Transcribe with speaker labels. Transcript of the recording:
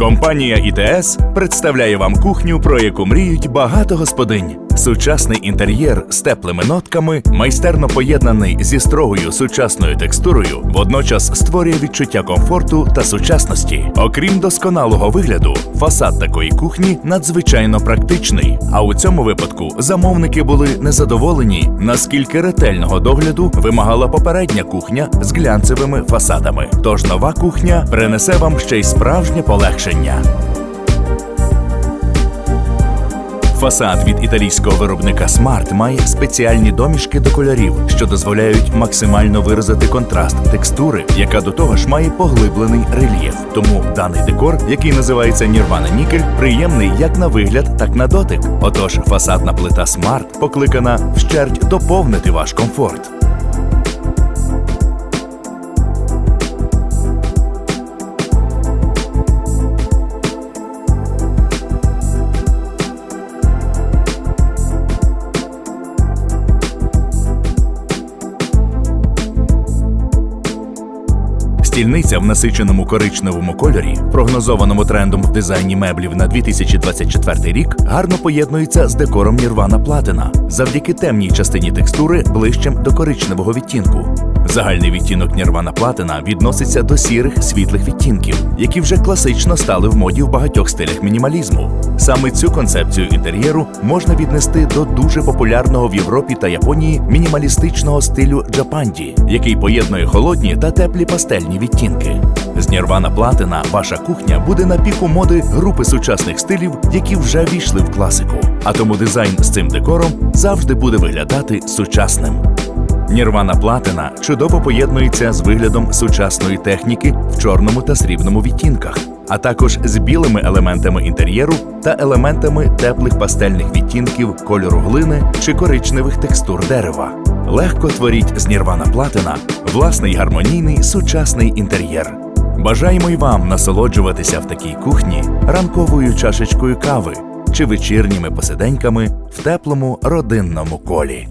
Speaker 1: Компанія ІТС представляє вам кухню, про яку мріють багато господинь. Сучасний інтер'єр з теплими нотками, майстерно поєднаний зі строгою сучасною текстурою, водночас створює відчуття комфорту та сучасності. Окрім досконалого вигляду, фасад такої кухні надзвичайно практичний. А у цьому випадку замовники були незадоволені, наскільки ретельного догляду вимагала попередня кухня з глянцевими фасадами. Тож нова кухня принесе вам ще й справжнє полегшення. Фасад від італійського виробника Smart має спеціальні домішки до кольорів, що дозволяють максимально виразити контраст текстури, яка до того ж має поглиблений рельєф. Тому даний декор, який називається Нірвана Нікель, приємний як на вигляд, так на дотик. Отож, фасадна плита Smart покликана вщерть доповнити ваш комфорт. Стільниця в насиченому коричневому кольорі, прогнозованому трендом в дизайні меблів на 2024 рік, гарно поєднується з декором Nirvana Platina завдяки темній частині текстури ближчим до коричневого відтінку. Загальний відтінок Nirvana Platina відноситься до сірих світлих відтінків, які вже класично стали в моді в багатьох стилях мінімалізму. Саме цю концепцію інтер'єру можна віднести до дуже популярного в Європі та Японії мінімалістичного стилю джапанді, який поєднує холодні та теплі пастельні відтінки. З Nirvana Platina ваша кухня буде на піку моди групи сучасних стилів, які вже війшли в класику. А тому дизайн з цим декором завжди буде виглядати сучасним. Нірвана Платина чудово поєднується з виглядом сучасної техніки в чорному та срібному відтінках, а також з білими елементами інтер'єру та елементами теплих пастельних відтінків кольору глини чи коричневих текстур дерева. Легко творіть з Нірвана Платина власний гармонійний сучасний інтер'єр. Бажаємо й вам насолоджуватися в такій кухні ранковою чашечкою кави чи вечірніми посиденьками в теплому родинному колі.